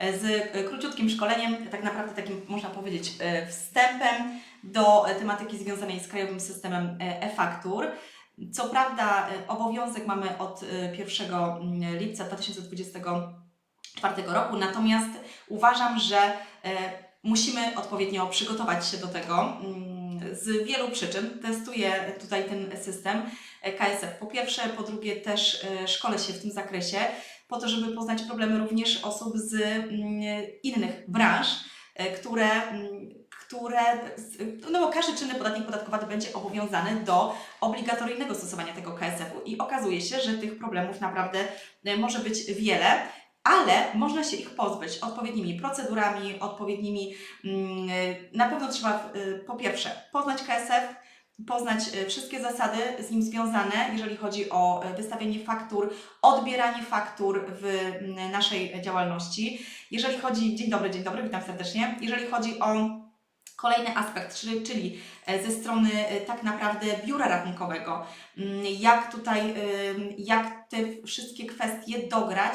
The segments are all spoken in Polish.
z króciutkim szkoleniem, tak naprawdę takim można powiedzieć e, wstępem do tematyki związanej z krajowym systemem e, e-faktur. Co prawda e, obowiązek mamy od e, 1 mm, lipca 2024 roku, natomiast uważam, że musimy odpowiednio przygotować się do tego mm, z wielu przyczyn. Testuję tutaj ten system KSF. Po pierwsze, po drugie też e, szkolę się w tym zakresie po to, żeby poznać problemy również osób z mm, innych branż, e, które, mm, które no bo każdy czynny podatnik podatkowaty będzie obowiązany do obligatoryjnego stosowania tego KSF-u i okazuje się, że tych problemów naprawdę e, może być wiele. Ale można się ich pozbyć odpowiednimi procedurami, odpowiednimi. mm, Na pewno trzeba e, po pierwsze poznać KSF, poznać e, wszystkie zasady z nim związane, jeżeli chodzi o e, wystawianie faktur, odbieranie faktur w naszej działalności. Jeżeli chodzi, dzień dobry, dzień dobry, witam serdecznie. Jeżeli chodzi o kolejny aspekt, czyli, ze strony e, tak naprawdę biura rachunkowego, mm, jak tutaj, ym, jak te wszystkie kwestie dograć,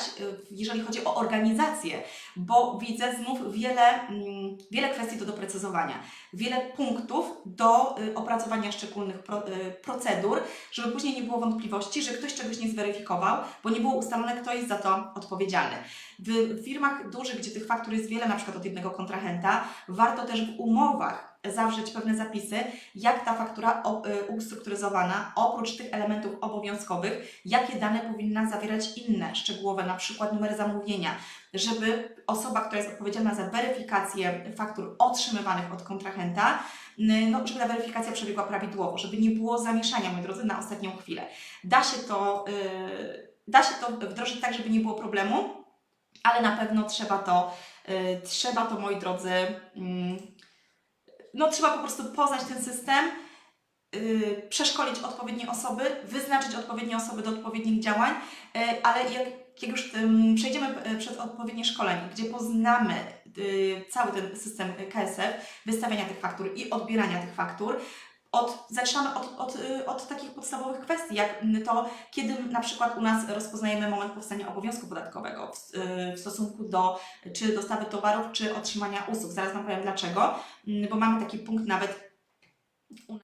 jeżeli chodzi o organizację, bo widzę znów wiele, mm, wiele kwestii do doprecyzowania, wiele punktów do opracowania szczególnych pro, procedur, żeby później nie było wątpliwości, że ktoś czegoś nie zweryfikował, bo nie było ustalone, kto jest za to odpowiedzialny. W firmach dużych, gdzie tych faktur jest wiele, na przykład od jednego kontrahenta, warto też w umowach zawrzeć pewne zapisy, jak ta faktura y, ustrukturyzowana, oprócz tych elementów obowiązkowych, jakie dane powinna zawierać inne, szczegółowe, na przykład numer zamówienia, żeby osoba, która jest odpowiedzialna za weryfikację faktur otrzymywanych od kontrahenta, no, żeby ta weryfikacja przebiegła prawidłowo, żeby nie było zamieszania, moi drodzy, na ostatnią chwilę. Da się to, y, da się to wdrożyć tak, żeby nie było problemu, ale na pewno trzeba to, y, trzeba to, moi drodzy, mm, no trzeba po prostu poznać ten system, yy, przeszkolić odpowiednie osoby, wyznaczyć odpowiednie osoby do odpowiednich działań, yy, ale jak, jak już ym, przejdziemy yy, przez odpowiednie szkolenie, gdzie poznamy yy, cały ten system KSF, wystawiania tych faktur i odbierania tych faktur, od, zaczynamy od, od, yy, od takich podstawowych kwestii, jak to, kiedy na przykład u nas rozpoznajemy moment powstania obowiązku podatkowego w, yy, w stosunku do czy dostawy towarów, czy otrzymania usług. Zaraz Wam powiem dlaczego, Mm, bo mamy taki punkt nawet u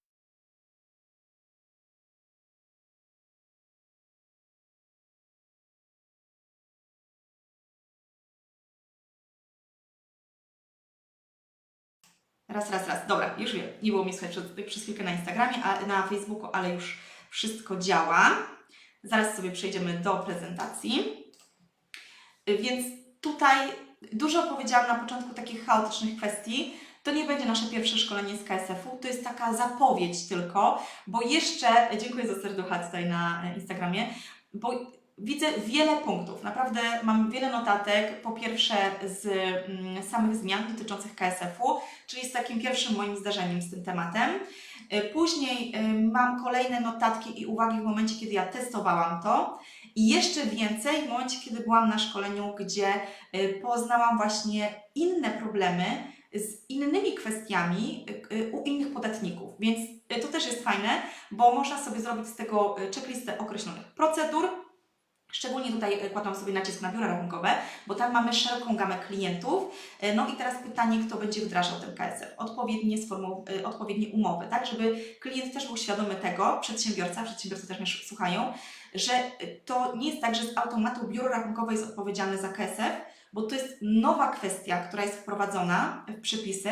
Raz, raz, raz. Dobra, już wiem. Nie było mnie słychać przez, przez chwilkę na Instagramie, a na Facebooku, ale już wszystko działa. Zaraz sobie przejdziemy do prezentacji. Więc tutaj dużo powiedziałam na początku takich chaotycznych kwestii. To nie będzie nasze pierwsze szkolenie z KSF-u, to jest taka zapowiedź tylko, bo jeszcze, dziękuję za serducha tutaj na Instagramie, bo widzę wiele punktów, naprawdę mam wiele notatek, po pierwsze z mm, samych zmian dotyczących KSF-u, czyli z takim pierwszym moim zdarzeniem z tym tematem. Y, Później y, mam kolejne notatki i uwagi w momencie, kiedy ja testowałam to. I jeszcze więcej w momencie, kiedy byłam na szkoleniu, gdzie y, poznałam właśnie inne problemy z innymi kwestiami u innych podatników. Więc to też jest fajne, bo można sobie zrobić z tego checklistę określonych procedur. Szczególnie tutaj y, kładłam sobie nacisk na biura rachunkowe, bo tam mamy szeroką gamę klientów. Y, No i teraz pytanie, kto będzie wdrażał ten KSF? Odpowiednie, sformu- y, odpowiednie umowy, tak? Żeby klient też był świadomy tego, przedsiębiorca, przedsiębiorcy też mnie słuchają, że to nie jest tak, że z automatu biuro rachunkowe jest odpowiedzialne za KSF, bo to jest nowa kwestia, która jest wprowadzona w przepisy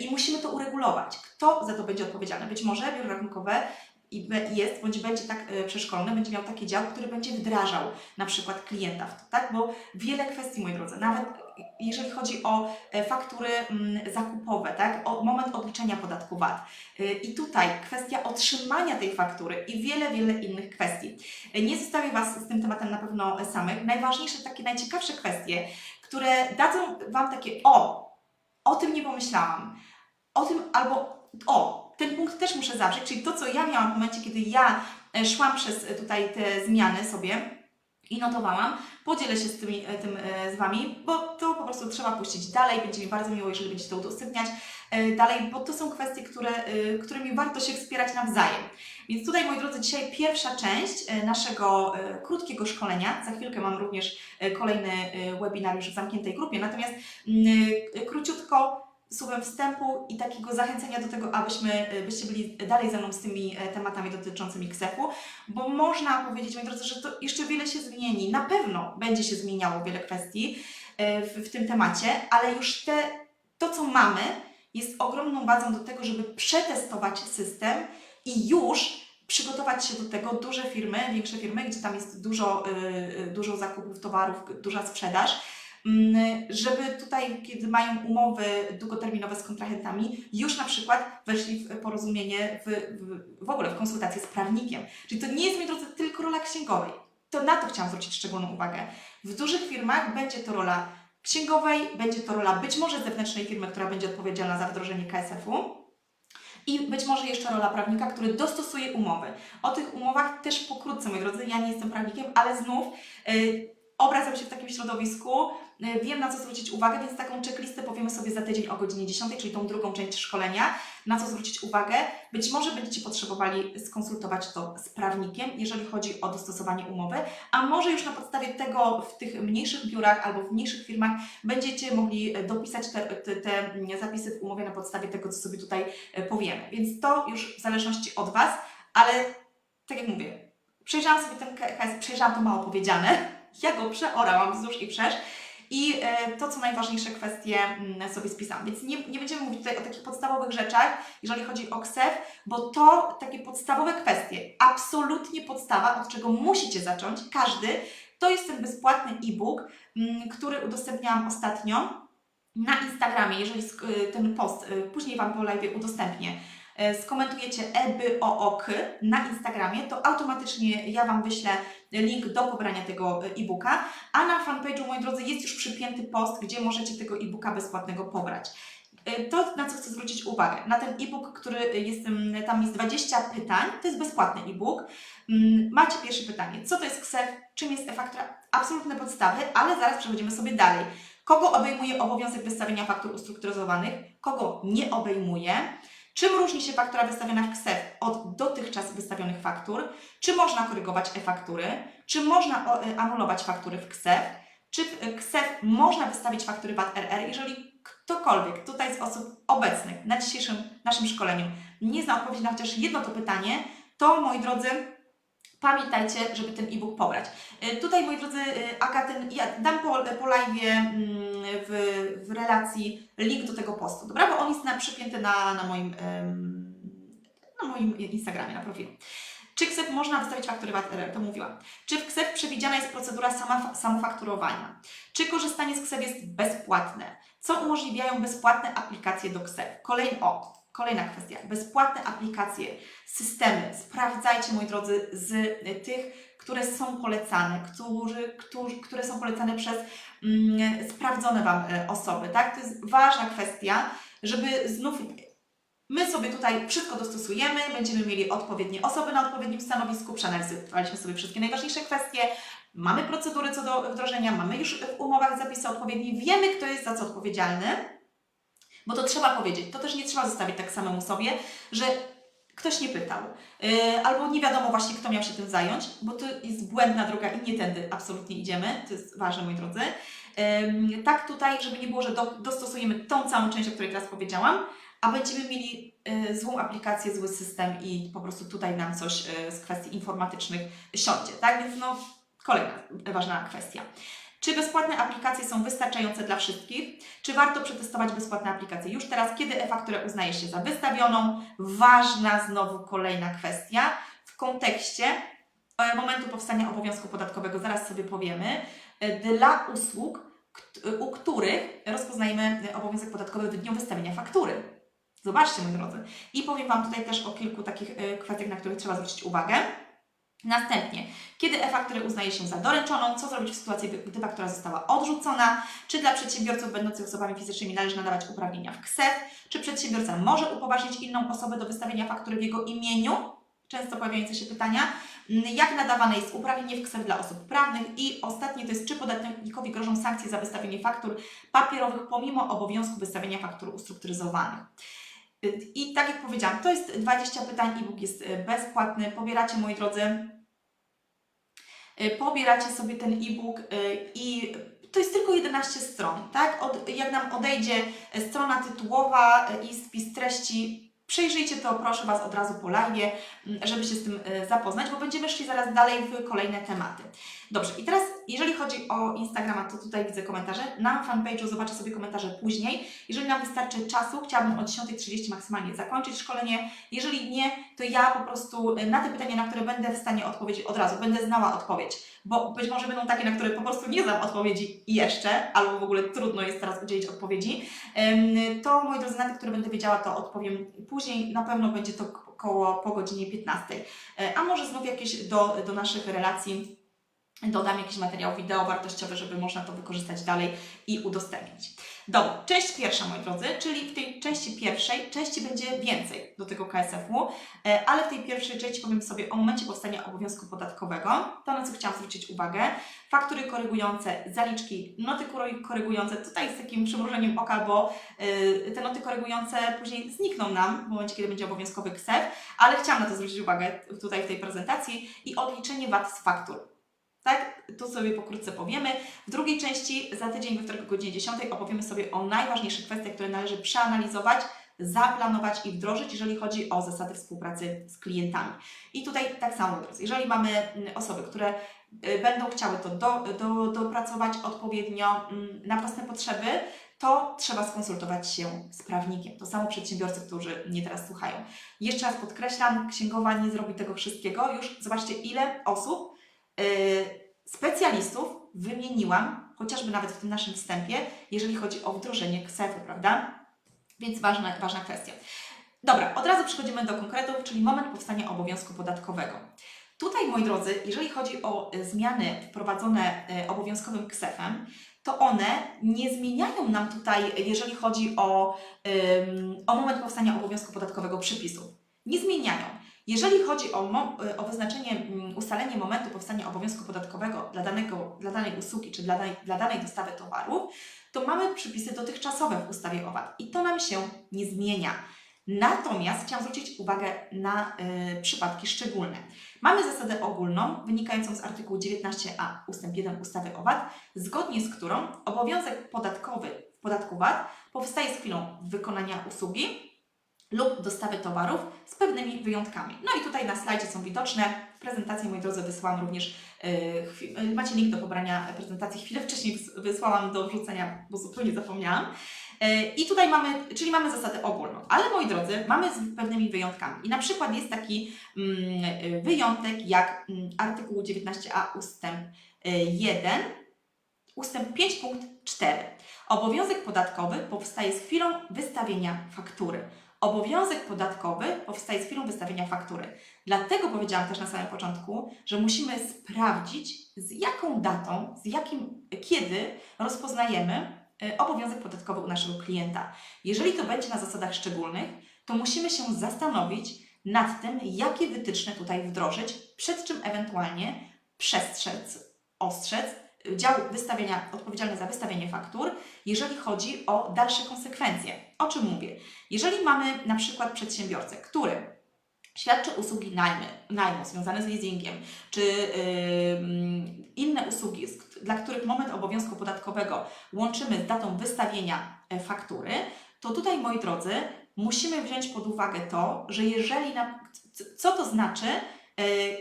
i musimy to uregulować. Kto za to będzie odpowiedzialny? Być może biuro rachunkowe i jest, bądź będzie tak y, przeszkolony, będzie miał taki dział, który będzie wdrażał na przykład klienta w to, tak? Bo wiele kwestii, moi drodzy, nawet jeżeli chodzi o e, faktury mm, zakupowe, tak? O moment odliczenia podatku VAT. Y, I tutaj kwestia otrzymania tej faktury i wiele, wiele innych kwestii. Nie zostawię Was z tym tematem na pewno samych. Najważniejsze, takie najciekawsze kwestie, które dadzą Wam takie o, o tym nie pomyślałam, o tym albo o, ten punkt też muszę zawrzeć, czyli to, co ja miałam w momencie, kiedy ja e, szłam przez e, tutaj te zmiany sobie i notowałam. Podzielę się z tymi, e, tym z Wami, bo to po prostu trzeba puścić dalej. Będzie mi bardzo miło, jeżeli będziecie to udostępniać dalej, bo to są kwestie, które, którymi warto się wspierać nawzajem. Więc tutaj, moi drodzy, dzisiaj pierwsza część naszego krótkiego szkolenia. Za chwilkę mam również kolejny webinar już w zamkniętej grupie. Natomiast mm, króciutko słowem wstępu i takiego zachęcenia do tego, abyśmy, e, byście byli dalej ze mną z tymi e, tematami dotyczącymi KSEF-u, bo można powiedzieć, moi drodzy, że to jeszcze wiele się zmieni. Na pewno będzie się zmieniało wiele kwestii e, w, w tym temacie, ale już te, to, co mamy, jest ogromną bazą do tego, żeby przetestować system i już przygotować się do tego duże firmy, większe firmy, gdzie tam jest dużo, dużo zakupów towarów, duża sprzedaż, żeby tutaj, kiedy mają umowy długoterminowe z kontrahentami, już na przykład weszli w porozumienie, w, w, w ogóle w konsultację z prawnikiem. Czyli to nie jest, moi drodzy, tylko rola księgowej. To na to chciałam zwrócić szczególną uwagę. W dużych firmach będzie to rola księgowej, będzie to rola być może zewnętrznej firmy, która będzie odpowiedzialna za wdrożenie KSF-u. I być może jeszcze rola prawnika, który dostosuje umowy. O tych umowach też pokrótce, moi drodzy, ja nie jestem prawnikiem, ale znów yy, obracam się w takim środowisku, wiem na co zwrócić uwagę, więc taką checklistę powiemy sobie za tydzień o godzinie 10, czyli tą drugą część szkolenia, na co zwrócić uwagę. Być może będziecie potrzebowali skonsultować to z prawnikiem, jeżeli chodzi o dostosowanie umowy, a może już na podstawie tego w tych mniejszych biurach albo w mniejszych firmach będziecie mogli e, dopisać te, te, te zapisy w umowie na podstawie tego, co sobie tutaj e, powiemy. Więc to już w zależności od Was, ale tak jak mówię, przejrzałam sobie ten KS, przejrzałam to mało powiedziane, ja go przeorałam wzdłuż i wszerz i e, to, co najważniejsze kwestie mm, sobie spisałam. Więc nie, nie będziemy mówić tutaj o takich podstawowych rzeczach, jeżeli chodzi o KSEF, bo to takie podstawowe kwestie, absolutnie podstawa, od czego musicie zacząć, każdy, to jest ten bezpłatny e-book, mm, który udostępniałam ostatnio na Instagramie, jeżeli y, ten post y, później Wam po live udostępnię, skomentujecie EBOOK na Instagramie, to automatycznie ja Wam wyślę link do pobrania tego y, e-booka, a na fanpage'u, moi drodzy, jest już przypięty post, gdzie możecie tego e-booka bezpłatnego pobrać. Y, To, na co chcę zwrócić uwagę, na ten e-book, który jest, tam jest 20 pytań, to jest bezpłatny e-book. Ym, Macie pierwsze pytanie, co to jest KSEF, czym jest e-faktura? Absolutne podstawy, ale zaraz przechodzimy sobie dalej. Kogo obejmuje obowiązek wystawienia faktur ustrukturyzowanych, kogo nie obejmuje, czym różni się faktura wystawiona w KSEF od dotychczas wystawionych faktur, czy można korygować e-faktury, czy można y, anulować faktury w KSEF, czy w KSEF można wystawić faktury VAT RR, jeżeli ktokolwiek tutaj z osób obecnych na dzisiejszym naszym szkoleniu nie zna odpowiedzi na chociaż jedno to pytanie, to moi drodzy, pamiętajcie, żeby ten e-book pobrać. Y, Tutaj, moi drodzy, Aga, ten, ja dam po, po live mm, w, w relacji link do tego postu, dobra? Bo on jest na, przypięty na, na, moim, na moim Instagramie, na profilu. Czy KSEF można wystawić faktury VAT RR? To mówiłam. Czy w KSEF przewidziana jest procedura sama, samofakturowania? Czy korzystanie z KSEF jest bezpłatne? Co umożliwiają bezpłatne aplikacje do KSEF? Kolejny, o, kolejna kwestia. Bezpłatne aplikacje, systemy. Sprawdzajcie, moi drodzy, z y, tych, które są polecane, którzy, którzy, które są polecane przez mm, sprawdzone Wam y, osoby, tak? To jest ważna kwestia, żeby znów My sobie tutaj wszystko dostosujemy, będziemy mieli odpowiednie osoby na odpowiednim stanowisku, przeanalizowaliśmy sobie wszystkie najważniejsze kwestie, mamy procedury co do wdrożenia, mamy już w umowach zapisy odpowiednie, wiemy kto jest za co odpowiedzialny, bo to trzeba powiedzieć, to też nie trzeba zostawić tak samemu sobie, że ktoś nie pytał, yy, albo nie wiadomo właśnie kto miał się tym zająć, bo to jest błędna droga i nie tędy absolutnie idziemy, to jest ważne moi drodzy. Yy, tak tutaj, żeby nie było, że do, dostosujemy tą całą część, o której teraz powiedziałam, a będziemy mieli y, złą aplikację, zły system i po prostu tutaj nam coś y, z kwestii informatycznych siądzie, tak? Więc no, kolejna ważna kwestia. Czy bezpłatne aplikacje są wystarczające dla wszystkich? Czy warto przetestować bezpłatne aplikacje już teraz, kiedy e-fakturę uznaje się za wystawioną? Ważna znowu kolejna kwestia w kontekście e, momentu powstania obowiązku podatkowego, zaraz sobie powiemy, e, dla usług, kt- u których rozpoznajemy e, obowiązek podatkowy w dniu wystawienia faktury. Zobaczcie, moi drodzy. I powiem Wam tutaj też o kilku takich kwestiach, na które trzeba zwrócić uwagę. Następnie, kiedy e-fakturę uznaje się za doręczoną, co zrobić w sytuacji, gdy- faktura została odrzucona, czy dla przedsiębiorców będących osobami fizycznymi należy nadawać uprawnienia w KSEF, czy przedsiębiorca może upoważnić inną osobę do wystawienia faktury w jego imieniu, często pojawiające się pytania. Jak nadawane jest uprawnienie w KSEF dla osób prawnych i ostatnie to jest, czy podatnikowi grożą sankcje za wystawienie faktur papierowych pomimo obowiązku wystawienia faktur ustrukturyzowanych. Y, I tak jak powiedziałam, to jest 20 pytań, e-book jest y, bezpłatny. Pobieracie, moi drodzy, y, pobieracie sobie ten e-book i to jest tylko 11 stron, tak? Od, jak nam odejdzie strona tytułowa i spis treści, przejrzyjcie to proszę Was od razu po live, mm, żeby się z tym zapoznać, bo będziemy szli zaraz dalej w kolejne tematy. Dobrze, i teraz jeżeli chodzi o Instagrama, to tutaj widzę komentarze. Na fanpage'u zobaczę sobie komentarze później. Jeżeli nam wystarczy czasu, chciałabym o 10.30 maksymalnie zakończyć szkolenie. Jeżeli nie, to ja po prostu y, na te pytania, na które będę w stanie odpowiedzieć od razu, będę znała odpowiedź, bo być może będą takie, na które po prostu nie znam odpowiedzi jeszcze, albo w ogóle trudno jest teraz udzielić odpowiedzi. To moi drodzy, na te, które będę wiedziała, to odpowiem później. Na pewno będzie to ko- koło po godzinie 15. E, A może znów jakieś do, do naszych relacji dodam jakiś materiał wideo wartościowy, żeby można to wykorzystać dalej i udostępnić. Dobra, część pierwsza, moi drodzy, czyli w tej części pierwszej, części będzie więcej do tego KSF-u, e, ale w tej pierwszej części powiem sobie o momencie powstania obowiązku podatkowego, to na co chciałam zwrócić uwagę, faktury korygujące, zaliczki, noty kory- korygujące, tutaj z takim przymrużeniem oka, bo y, te noty korygujące później znikną nam w momencie, kiedy będzie obowiązkowy KSEF, ale chciałam na to zwrócić uwagę tutaj w tej prezentacji i odliczenie VAT z faktur. Tak, tu sobie pokrótce powiemy. W drugiej części za tydzień we wtorek o godzinie 10 opowiemy sobie o najważniejszych kwestiach, które należy przeanalizować, zaplanować i wdrożyć, jeżeli chodzi o zasady współpracy z klientami. I tutaj tak samo, jeżeli mamy mm, osoby, które y, będą chciały to do, do, dopracować odpowiednio mm, na własne potrzeby, to trzeba skonsultować się z prawnikiem. To samo przedsiębiorcy, którzy mnie teraz słuchają. Jeszcze raz podkreślam, księgowa nie zrobi tego wszystkiego. Już zobaczcie, ile osób specjalistów wymieniłam, chociażby nawet w tym naszym wstępie, jeżeli chodzi o wdrożenie KSEF-u, prawda? Więc ważna, ważna kwestia. Dobra, od razu przechodzimy do konkretów, czyli moment powstania obowiązku podatkowego. Tutaj, moi drodzy, jeżeli chodzi o y, zmiany wprowadzone y, obowiązkowym KSEF-em, to one nie zmieniają nam tutaj, jeżeli chodzi o, o moment powstania obowiązku podatkowego przepisów. Nie zmieniają. Jeżeli chodzi o, mo- o wyznaczenie, mm, ustalenie momentu powstania obowiązku podatkowego dla, danego, dla danej usługi czy dla dla danej dostawy towarów, to mamy przepisy dotychczasowe w ustawie o VAT i to nam się nie zmienia. Natomiast chciałam zwrócić uwagę na y, przypadki szczególne. Mamy zasadę ogólną wynikającą z artykułu 19a ust. 1 ustawy o VAT, zgodnie z którą obowiązek podatkowy w podatku VAT powstaje z chwilą wykonania usługi lub dostawy towarów z pewnymi wyjątkami. No i tutaj na slajdzie są widoczne. W prezentacji, moi drodzy, wysłałam również, yy, yy, macie link do pobrania prezentacji. Chwilę wcześniej wys- wysłałam do wrzucenia, bo zupełnie zapomniałam. Yy, I tutaj mamy, czyli mamy zasadę ogólną, ale moi drodzy, mamy z pewnymi wyjątkami. I na przykład jest taki yy, wyjątek jak mm, artykuł 19a ustęp yy, 1, ustęp 5 punkt 4. Obowiązek podatkowy powstaje z chwilą wystawienia faktury. Obowiązek podatkowy powstaje z chwilą wystawienia faktury. Dlatego powiedziałam też na samym początku, że musimy sprawdzić, z jaką datą, z jakim, kiedy rozpoznajemy y, obowiązek podatkowy u naszego klienta. Jeżeli to będzie na zasadach szczególnych, to musimy się zastanowić nad tym, jakie wytyczne tutaj wdrożyć, przed czym ewentualnie przestrzec, ostrzec dział wystawienia, odpowiedzialny za wystawienie faktur, jeżeli chodzi o dalsze konsekwencje. O czym mówię? Jeżeli mamy na przykład przedsiębiorcę, który świadczy usługi najmy, najmu związane z leasingiem, czy ym, inne usługi, dla których moment obowiązku podatkowego łączymy z datą wystawienia e, faktury, to tutaj, moi drodzy, musimy wziąć pod uwagę to, że jeżeli, na, co to znaczy,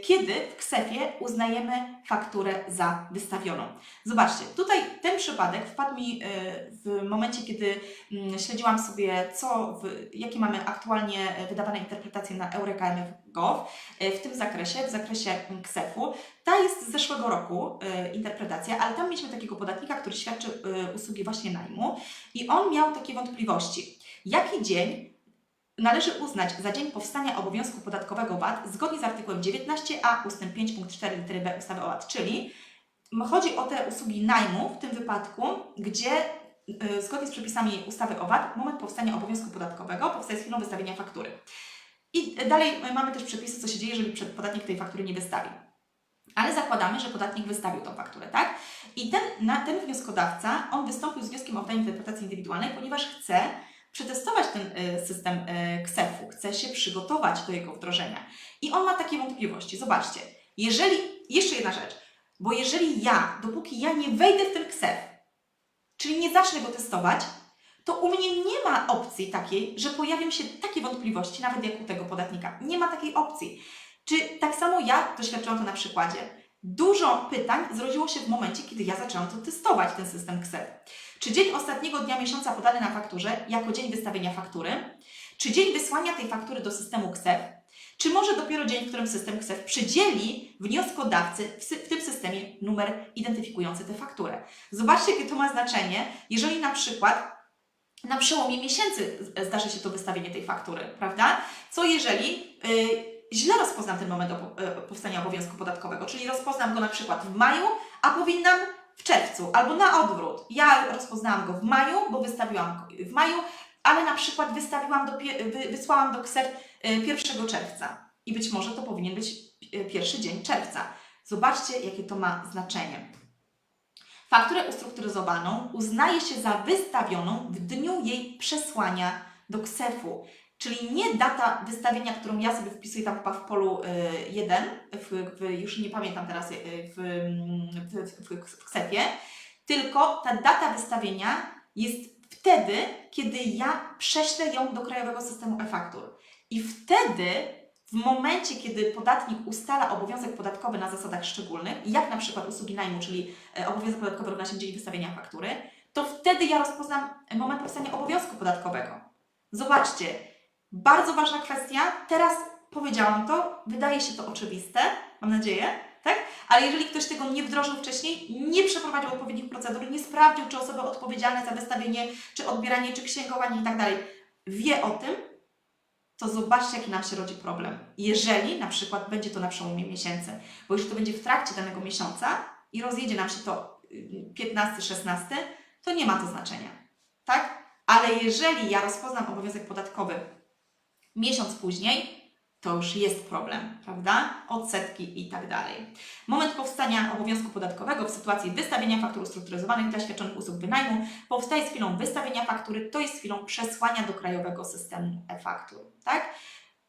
kiedy w KSEF-ie uznajemy fakturę za wystawioną. Zobaczcie, tutaj ten przypadek wpadł mi e, w momencie, kiedy mm, śledziłam sobie, co, w, jakie mamy aktualnie e, wydawane interpretacje na Eureka.mf.gov e, w tym zakresie, w zakresie KSEF-u. Ta jest z zeszłego roku e, interpretacja, ale tam mieliśmy takiego podatnika, który świadczy e, usługi właśnie najmu i on miał takie wątpliwości. Jaki dzień należy uznać za dzień powstania obowiązku podatkowego VAT zgodnie z artykułem 19a ust. 5 punkt 4 litery b ustawy o VAT, czyli chodzi o te usługi najmu w tym wypadku, gdzie y, zgodnie z przepisami ustawy o VAT moment powstania obowiązku podatkowego powstaje z chwilą wystawienia faktury. I dalej mamy też przepisy, co się dzieje, jeżeli podatnik tej faktury nie wystawi. Ale zakładamy, że podatnik wystawił tą fakturę, tak? I ten, na, ten wnioskodawca, on wystąpił z wnioskiem o wydanie interpretacji indywidualnej, ponieważ chce przetestować ten y, system y, KSEF-u, chce się przygotować do jego wdrożenia. I on ma takie wątpliwości. Zobaczcie, jeżeli, jeszcze jedna rzecz, bo jeżeli ja, dopóki ja nie wejdę w ten KSEF, czyli nie zacznę go testować, to u mnie nie ma opcji takiej, że pojawią się takie wątpliwości, nawet jak u tego podatnika. Nie ma takiej opcji. Czy tak samo ja doświadczyłam to na przykładzie. Dużo pytań zrodziło się w momencie, kiedy ja zaczęłam to testować, ten system KSEF. Czy dzień ostatniego dnia miesiąca podany na fakturze jako dzień wystawienia faktury? Czy dzień wysłania tej faktury do systemu KSEF? Czy może dopiero dzień, w którym system KSEF przydzieli wnioskodawcy w, tym systemie numer identyfikujący tę fakturę? Zobaczcie, jakie to ma znaczenie, jeżeli na przykład na przełomie miesięcy zdarzy się to wystawienie tej faktury, prawda? Co jeżeli y, źle rozpoznam ten moment y, powstania obowiązku podatkowego, czyli rozpoznam go na przykład w maju, a powinnam w czerwcu, albo na odwrót. Ja rozpoznałam go w maju, bo wystawiłam w maju, ale na przykład wystawiłam do, wysłałam do KSEF y, 1 czerwca i być może to powinien być y, pierwszy dzień czerwca. Zobaczcie, jakie to ma znaczenie. Fakturę ustrukturyzowaną uznaje się za wystawioną w dniu jej przesłania do KSEF-u. Czyli nie data wystawienia, którą ja sobie wpisuję tam chyba w polu 1, w, w, już nie pamiętam teraz y, w, w, w, w KSEF-ie, tylko ta data wystawienia jest wtedy, kiedy ja prześlę ją do Krajowego Systemu e-Faktur. I wtedy, w momencie, kiedy podatnik ustala obowiązek podatkowy na zasadach szczególnych, jak na przykład usługi najmu, czyli e, obowiązek podatkowy równa się dzień wystawienia faktury, to wtedy ja rozpoznam moment powstania obowiązku podatkowego. Zobaczcie, bardzo ważna kwestia. Teraz powiedziałam to, wydaje się to oczywiste, mam nadzieję, tak? Ale jeżeli ktoś tego nie wdrożył wcześniej, nie przeprowadził odpowiednich procedur, nie sprawdził, czy osoby odpowiedzialne za wystawienie, czy odbieranie, czy księgowanie i tak dalej, wie o tym, to zobaczcie, jaki nam się rodzi problem. Jeżeli na przykład będzie to na przełomie miesięcy, bo jeżeli to będzie w trakcie danego miesiąca i rozjedzie nam się to y, 15-16, to nie ma to znaczenia, tak? Ale jeżeli ja rozpoznam obowiązek podatkowy miesiąc później, to już jest problem, prawda? Odsetki i tak dalej. Moment powstania obowiązku podatkowego w sytuacji wystawienia faktur ustrukturyzowanych dla świadczonych usług wynajmu powstaje z chwilą wystawienia faktury, to jest chwilą przesłania do krajowego systemu e-faktur, tak?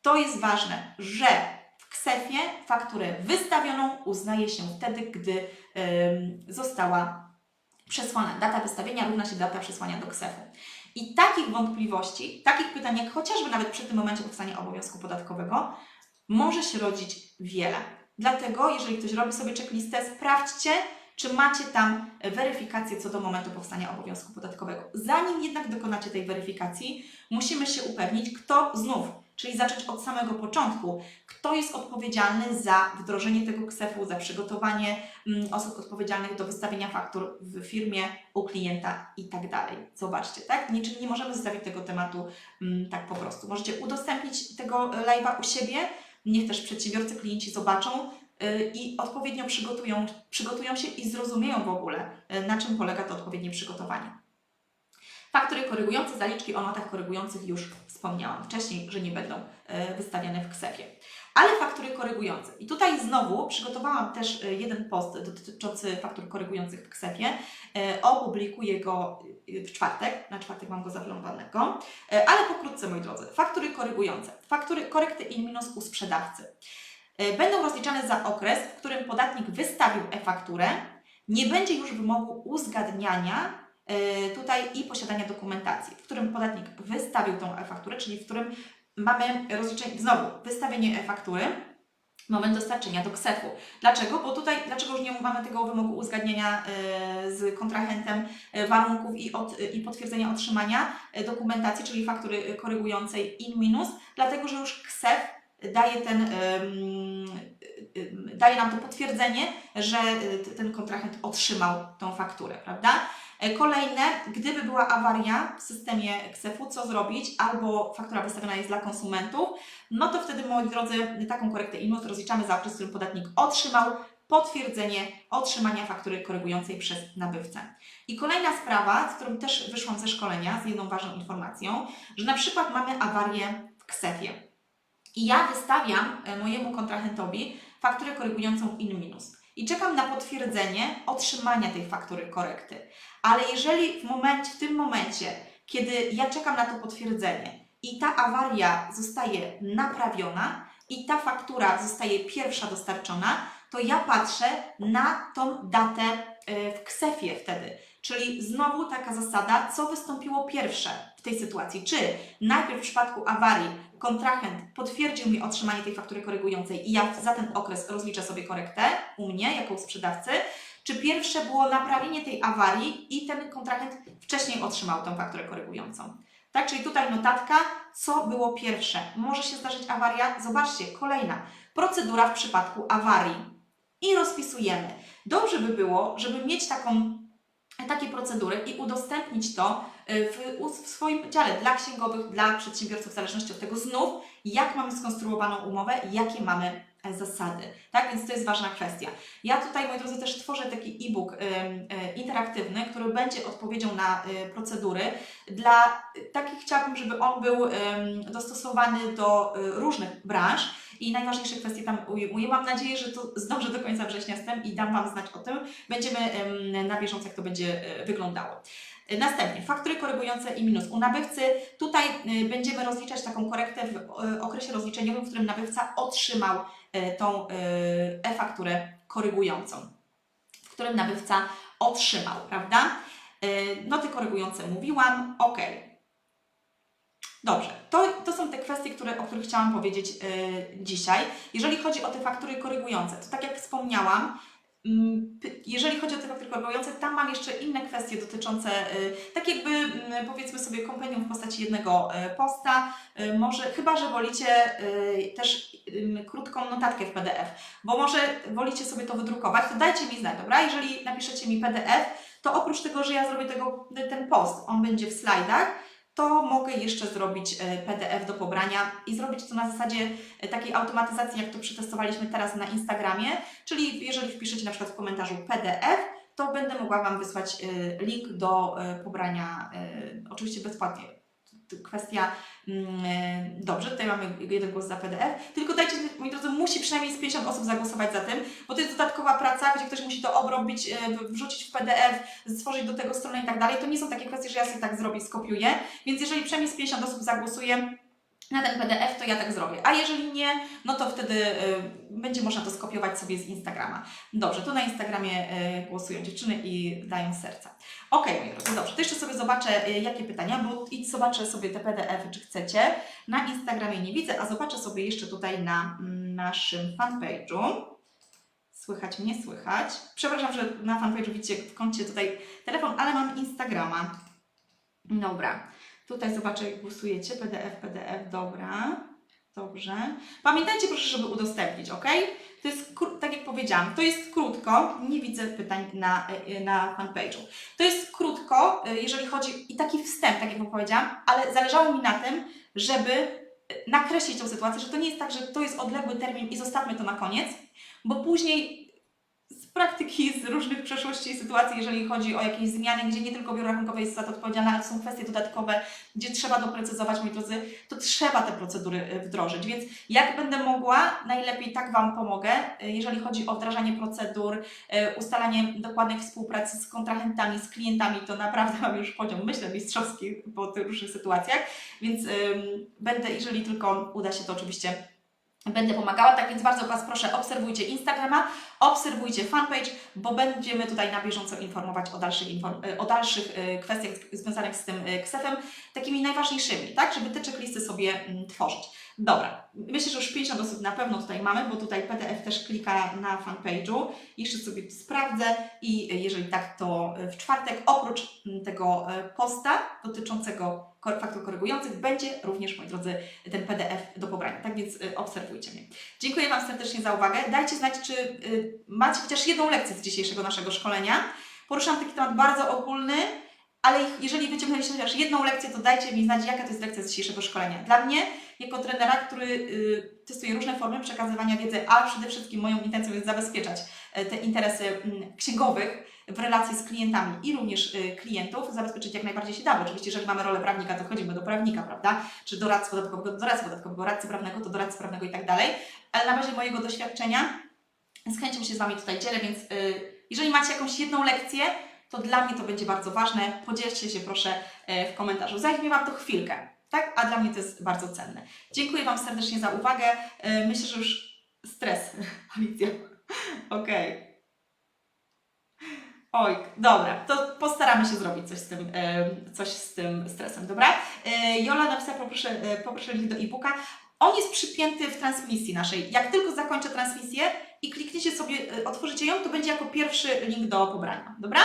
To jest ważne, że w KSEF-ie fakturę wystawioną uznaje się wtedy, gdy ym, została przesłana. Data wystawienia równa się data przesłania do KSEF-u. I takich wątpliwości, takich pytań, jak chociażby nawet przy tym momencie powstania obowiązku podatkowego, może się rodzić wiele. Dlatego, jeżeli ktoś robi sobie checklistę, sprawdźcie, czy macie tam weryfikację co do momentu powstania obowiązku podatkowego. Zanim jednak dokonacie tej weryfikacji, musimy się upewnić, kto znów, czyli zacząć od samego początku, kto jest odpowiedzialny za wdrożenie tego KSEF-u, za przygotowanie mm, osób odpowiedzialnych do wystawienia faktur w firmie, u klienta i tak dalej. Zobaczcie, tak? Nie, czyli nie możemy zostawić tego tematu mm, tak po prostu. Możecie udostępnić tego live'a u siebie, niech też przedsiębiorcy, klienci zobaczą y, i odpowiednio przygotują, przygotują się i zrozumieją w ogóle, y, na czym polega to odpowiednie przygotowanie. Faktury korygujące, zaliczki o notach korygujących już wspomniałam wcześniej, że nie będą y, wystawiane w KSEF-ie. Ale faktury korygujące. I tutaj znowu przygotowałam też y, jeden post dotyczący faktur korygujących w KSEF-ie. Y, Opublikuję go w czwartek, na czwartek mam go zaplanowanego. Ale pokrótce, moi drodzy. Faktury korygujące. Faktury korekty in minus u sprzedawcy. Będą rozliczane za okres, w którym podatnik wystawił e-fakturę. Nie będzie już wymogu uzgadniania tutaj i posiadania dokumentacji, w którym podatnik wystawił tą e-fakturę, czyli w którym mamy rozliczenie, znowu wystawienie e-faktury, moment dostarczenia do KSEF-u. Dlaczego? Bo tutaj, dlaczego już nie mamy tego wymogu uzgadniania y, z kontrahentem y, warunków i, od, i potwierdzenia otrzymania dokumentacji, czyli faktury korygującej in minus, dlatego że już KSEF daje ten, daje nam to potwierdzenie, że y, ten kontrahent otrzymał tą fakturę, prawda? E, Kolejne, gdyby była awaria w systemie KSEF-u, co zrobić? Albo faktura wystawiona jest dla konsumentów, no to wtedy, moi drodzy, taką korektę IMUS rozliczamy za okres, w którym podatnik otrzymał potwierdzenie otrzymania faktury korygującej przez nabywcę. I kolejna sprawa, z którą też wyszłam ze szkolenia, z jedną ważną informacją, że na przykład mamy awarię w KSEF-ie. I ja wystawiam e, mojemu kontrahentowi fakturę korygującą in minus. I czekam na potwierdzenie otrzymania tej faktury korekty. Ale jeżeli w momencie, w tym momencie, kiedy ja czekam na to potwierdzenie i ta awaria zostaje naprawiona i ta faktura zostaje pierwsza dostarczona, to ja patrzę na tą datę e, ksefie wtedy. Czyli znowu taka zasada, co wystąpiło pierwsze w tej sytuacji. Czy najpierw w przypadku awarii kontrahent potwierdził mi otrzymanie tej faktury korygującej i ja za ten okres rozliczę sobie korektę u mnie jako u sprzedawcy, czy pierwsze było naprawienie tej awarii i ten kontrahent wcześniej otrzymał tą fakturę korygującą. Tak, czyli tutaj notatka, co było pierwsze. Może się zdarzyć awaria. Zobaczcie, kolejna procedura w przypadku awarii. I rozpisujemy. Dobrze by było, żeby mieć taką, takie procedury i udostępnić to y, w, w swoim dziale dla księgowych, dla przedsiębiorców, w zależności od tego znów, jak mamy skonstruowaną umowę, jakie mamy e, zasady. Tak, więc to jest ważna kwestia. Ja tutaj, moi drodzy, też tworzę taki e-book ym, y, interaktywny, który będzie odpowiedzią na procedury. Dla takich chciałabym, żeby on był dostosowany do różnych branż i najważniejsze kwestie tam ujmuję. Mam nadzieję, że to zdążę do końca września z tym i dam Wam znać o tym. Będziemy na bieżąco, jak to będzie wyglądało. Y, Następnie, faktury korygujące i minus. U nabywcy tutaj y, będziemy rozliczać taką korektę w y, okresie rozliczeniowym, w którym nabywca otrzymał y, tą e-fakturę korygującą, w którym nabywca otrzymał, prawda? Noty korygujące mówiłam, ok. Dobrze, to, to są te kwestie, które, o których chciałam powiedzieć dzisiaj. Jeżeli chodzi o te faktury korygujące, to tak jak wspomniałam, jeżeli chodzi o te faktury korygujące, tam mam jeszcze inne kwestie dotyczące, y, tak jakby mm, powiedzmy sobie kompendium w postaci jednego y, posta, y, może, chyba że wolicie też krótką notatkę w PDF, bo może wolicie sobie to wydrukować, to dajcie mi znać, dobra? Jeżeli napiszecie mi PDF, to oprócz tego, że ja zrobię tego, ten post, on będzie w slajdach, to mogę jeszcze zrobić e, PDF do pobrania i zrobić to na zasadzie e, takiej automatyzacji, jak to przetestowaliśmy teraz na Instagramie, czyli jeżeli wpiszecie na przykład w komentarzu PDF, to będę mogła Wam wysłać e, link do pobrania, oczywiście bezpłatnie. Kwestia, dobrze, tutaj mamy jeden głos za PDF, tylko dajcie, moi drodzy, musi przynajmniej z 50 osób zagłosować za tym, bo to jest dodatkowa praca, gdzie ktoś musi to obrobić, e, wrzucić w PDF, stworzyć do tego stronę i tak dalej. To nie są takie kwestie, że ja sobie tak zrobię, skopiuję, więc jeżeli przynajmniej z 50 osób zagłosuje na ten PDF, to ja tak zrobię. A jeżeli nie, no to wtedy y, będzie można to skopiować sobie z Instagrama. Dobrze, tu na Instagramie y, głosują dziewczyny i dają serca. Ok, moi drodzy, dobrze. To jeszcze sobie zobaczę, y, jakie pytania, bo i zobaczę sobie te PDF, czy chcecie. Na Instagramie nie widzę, a zobaczę sobie jeszcze tutaj na mm, naszym fanpage'u. Słychać mnie, słychać. Przepraszam, że na fanpage'u widzicie w kącie tutaj telefon, ale mam Instagrama. Dobra. Tutaj zobaczę, jak głosujecie. PDF, PDF, dobra. Dobrze. Pamiętajcie proszę, żeby udostępnić, ok? To jest, tak jak powiedziałam, to jest krótko. Nie widzę pytań na, e, na fanpage'u. To jest krótko, e, jeżeli chodzi, i taki wstęp, tak jak powiedziałam, ale zależało mi na tym, żeby e, nakreślić tą sytuację, że to nie jest tak, że to jest odległy termin i zostawmy to na koniec, bo później praktyki, z różnych przeszłości i sytuacji, jeżeli chodzi o jakieś zmiany, gdzie nie tylko biuro rachunkowe jest za to odpowiedzialne, ale są kwestie dodatkowe, gdzie trzeba doprecyzować, moi drodzy, to trzeba te procedury y, wdrożyć. Więc jak będę mogła, najlepiej tak Wam pomogę, y, jeżeli chodzi o wdrażanie procedur, y, ustalanie dokładnej współpracy z kontrahentami, z klientami, to naprawdę mam już poziom, myślę, mistrzowski po tych różnych sytuacjach, więc będę, jeżeli tylko uda się to oczywiście Będę pomagała, tak więc bardzo Was proszę, obserwujcie Instagrama, obserwujcie fanpage, bo będziemy tutaj na bieżąco informować o dalszych, e, o dalszych e, kwestiach związanych z tym e, ksefem, takimi najważniejszymi, tak, żeby te checklisty sobie mm, tworzyć. Dobra, myślę, że już 50 osób na pewno tutaj mamy, bo tutaj PDF też klika na fanpage'u. Jeszcze sobie sprawdzę i jeżeli tak, to w czwartek oprócz mm, tego posta dotyczącego faktur korygujących będzie również, moi drodzy, ten PDF do pobrania. Tak więc y, obserwujcie mnie. Dziękuję Wam serdecznie za uwagę. Dajcie znać, czy y, macie chociaż jedną lekcję z dzisiejszego naszego szkolenia. Poruszam taki temat bardzo ogólny, ale jeżeli wyciągnęliście chociaż jedną lekcję, to dajcie mi znać, jaka to jest lekcja z dzisiejszego szkolenia. Dla mnie, jako trenera, który y, testuje różne formy przekazywania wiedzy, a przede wszystkim moją intencją jest zabezpieczać te interesy mm, księgowych, w relacji z klientami i również y, klientów zabezpieczyć jak najbardziej się da, oczywiście jeżeli mamy rolę prawnika, to chodzimy do prawnika, prawda, czy doradcy podatkowego, do doradcy podatkowego, doradcy prawnego, to doradcy prawnego i tak dalej, ale na bazie mojego doświadczenia z chęcią się z Wami tutaj dzielę, więc y, jeżeli macie jakąś jedną lekcję, to dla mnie to będzie bardzo ważne. Podzielcie się proszę e, w komentarzu. Zajmie Wam to chwilkę, tak? A dla mnie to jest bardzo cenne. Dziękuję Wam serdecznie za uwagę. Myślę, że już stres, Alicja. Okej. Oj, dobra, to postaramy się zrobić coś z tym, e, coś z tym stresem, dobra? E, Jola napisała, poproszę, e, poproszę link do e-booka. On jest przypięty w transmisji naszej. Jak tylko zakończę transmisję i klikniecie sobie, otworzycie ją, to będzie jako pierwszy link do pobrania, dobra?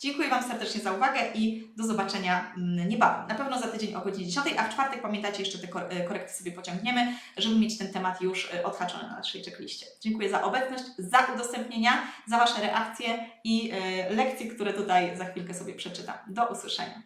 Dziękuję Wam serdecznie za uwagę i do zobaczenia mm, niebawem. Na pewno za tydzień o godzinie 10, a w czwartek pamiętajcie, jeszcze te e, korekty sobie pociągniemy, żeby mieć ten temat już e, odhaczony na naszej checkliście. Dziękuję za obecność, za udostępnienia, za Wasze reakcje i e, lekcje, które tutaj za chwilkę sobie przeczytam. Do usłyszenia.